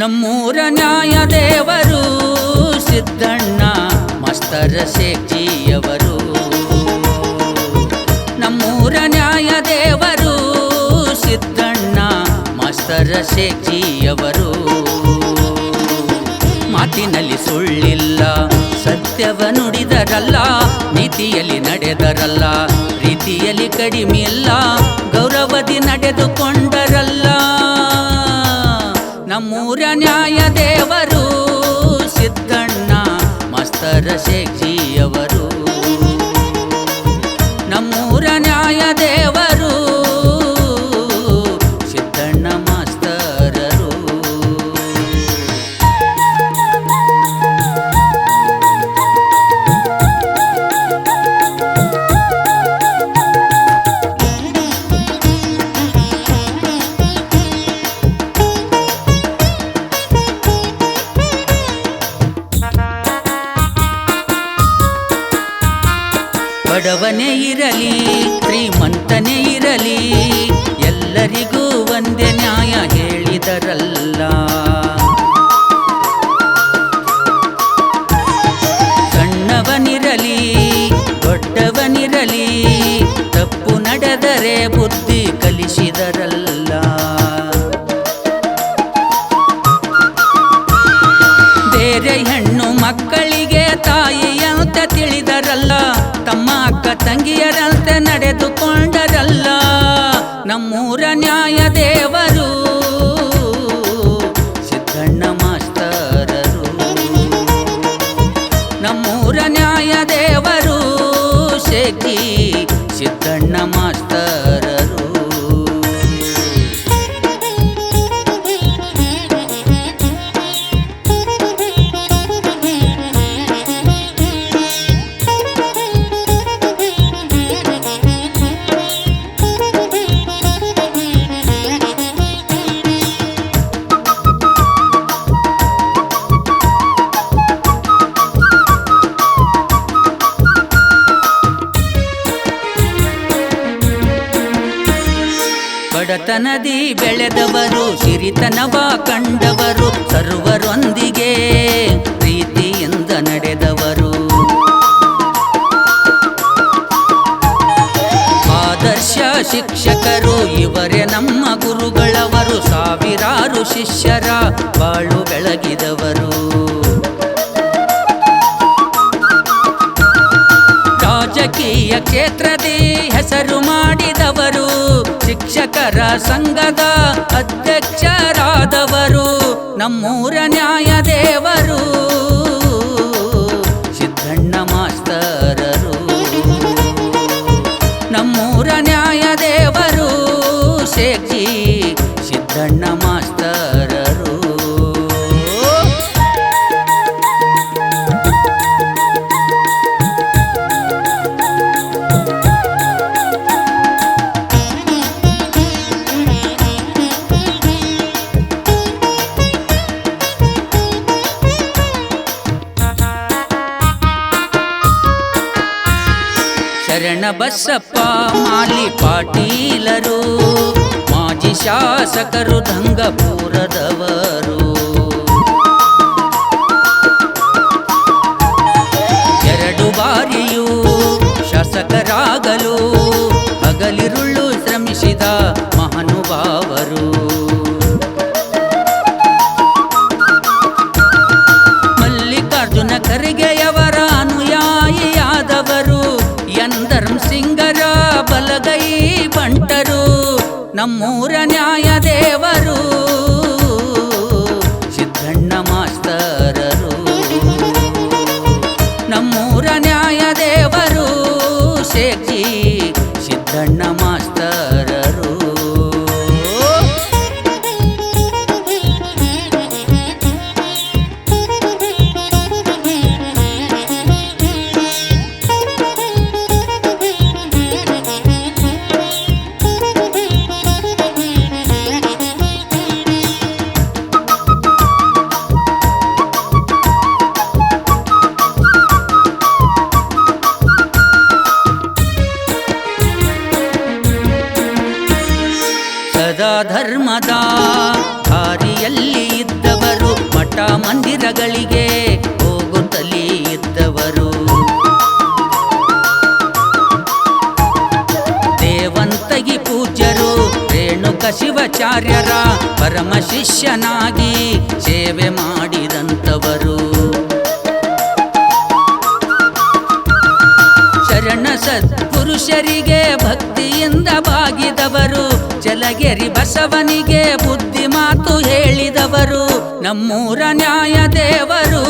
ನಮ್ಮೂರ ನ್ಯಾಯ ದೇವರು, ಸಿದ್ದಣ್ಣ, ಮಸ್ತರ ಶೇಖಿಯವರು ನಮ್ಮೂರ ನ್ಯಾಯ ದೇವರು, ಸಿದ್ದಣ್ಣ, ಮಾಸ್ತರ ಶೇಖಿಯವರು ಮಾತಿನಲ್ಲಿ ಸುಳ್ಳಿಲ್ಲ, ಸತ್ಯವ ನುಡಿದರಲ್ಲ, ನೀತಿಯಲ್ಲಿ ನಡೆದರಲ್ಲ ರೀತಿಯಲ್ಲಿ ಕಡಿಮೆಯಿಲ್ಲ ಗೌರವದಿ ನಡೆದುಕೊಂಡರಲ್ಲ ನಮ್ಮೂರ ನ್ಯಾಯ ದೇವರು ಸಿದ್ದಣ್ಣ ಮಸ್ತರ ಶೇಖಿಯವರು ಬಡವನೇ ಇರಲಿ, ಶ್ರೀಮಂತನೇ ಇರಲಿ, ಎಲ್ಲರಿಗೂ ಒಂದೇ ನ್ಯಾಯ ಹೇಳಿದರಲ್ಲ. ಸಣ್ಣವನಿರಲಿ, ದೊಡ್ಡವನಿರಲಿ, ತಪ್ಪು ನಡೆದರೆ ಬುದ್ಧಿ ಕಲಿಸಿದರಲ್ಲ. ಬೇರೆ ಹೆಣ್ಣು ಮಕ್ಕಳಿಗೆ ತಿಳಿದರಲ್ಲ. ತಮ್ಮ ಅಕ್ಕ ತಂಗಿಯರಂತೆ ನಡೆದುಕೊಂಡರಲ್ಲ. ನಮ್ಮೂರ ನ್ಯಾಯ ದೇವರು. ಬಡತನದಿ ಬೆಳೆದವರು, ಸಿರಿತನವ ಕಂಡವರು, ಸರ್ವರೊಂದಿಗೆ ಪ್ರೀತಿಯಿಂದ ನಡೆದವರು. ಆದರ್ಶ ಶಿಕ್ಷಕರು, ಇವರೇ ನಮ್ಮ ಗುರುಗಳವರು, ಸಾವಿರಾರು ಶಿಷ್ಯರ ಬಾಳು ಬೆಳಗಿದವರು. ರಾಜಕೀಯ ಕ್ಷೇತ್ರದಿ ಹೆಸರು ಮಾಡಿದವರು ಶಿಕ್ಷಕರ ಸಂಘದ ಅಧ್ಯಕ್ಷರಾದವರು ನಮ್ಮೂರ ನ್ಯಾಯ ದೇವರು ಸಿದ್ದಣ್ಣ ಮಾಸ್ತರರು ಶರಣ ಬಸಪ್ಪ ಮಾಲಿ ಪಾಟೀಲರು ಮಾಜಿ ಶಾಸಕರು ದಂಗಪುರದವರು. ನಮ್ಮೂರ ನ್ಯಾಯ ದೇವರು ಸದ ಧರ್ಮದ ದಾರಿಯಲ್ಲಿ ಇದ್ದವರು, ಮಠ ಮಂದಿರಗಳಿಗೆ ಹೋಗುತ್ತಲೇ ಇದ್ದವರು. ದೇವಂತಗಿ ಪೂಜ್ಯರು, ರೇಣುಕ ಶಿವಚಾರ್ಯರ ಪರಮ ಶಿಷ್ಯನಾಗಿ ಸೇವೆ ಮಾಡಿದಂಥವರು. ಶರಣ ಸತ್ ಸತ್ಪುರುಷರಿಗೆ ಭಕ್ತಿಯಿಂದ ಬಾಗಿದವರು ಜಲಗೆರಿ ಬಸವನಿಗೆ ಬುದ್ಧಿ ಮಾತು ಹೇಳಿದವರು ನಮ್ಮೂರ ನ್ಯಾಯ ದೇವರು.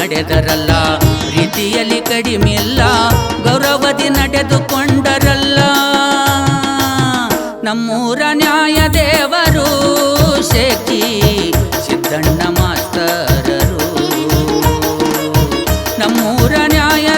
ನಡೆದರಲ್ಲ ಪ್ರೀತಿಯಲ್ಲಿ ಇಲ್ಲ ಗೌರವದಿ ನಡೆದುಕೊಂಡರಲ್ಲ. ನಮ್ಮೂರ ನ್ಯಾಯ ದೇವರು ಶೇಖಿ ಸಿದ್ದಣ್ಣ ಮಾಸ್ತರರು. ನಮ್ಮೂರ ನ್ಯಾಯ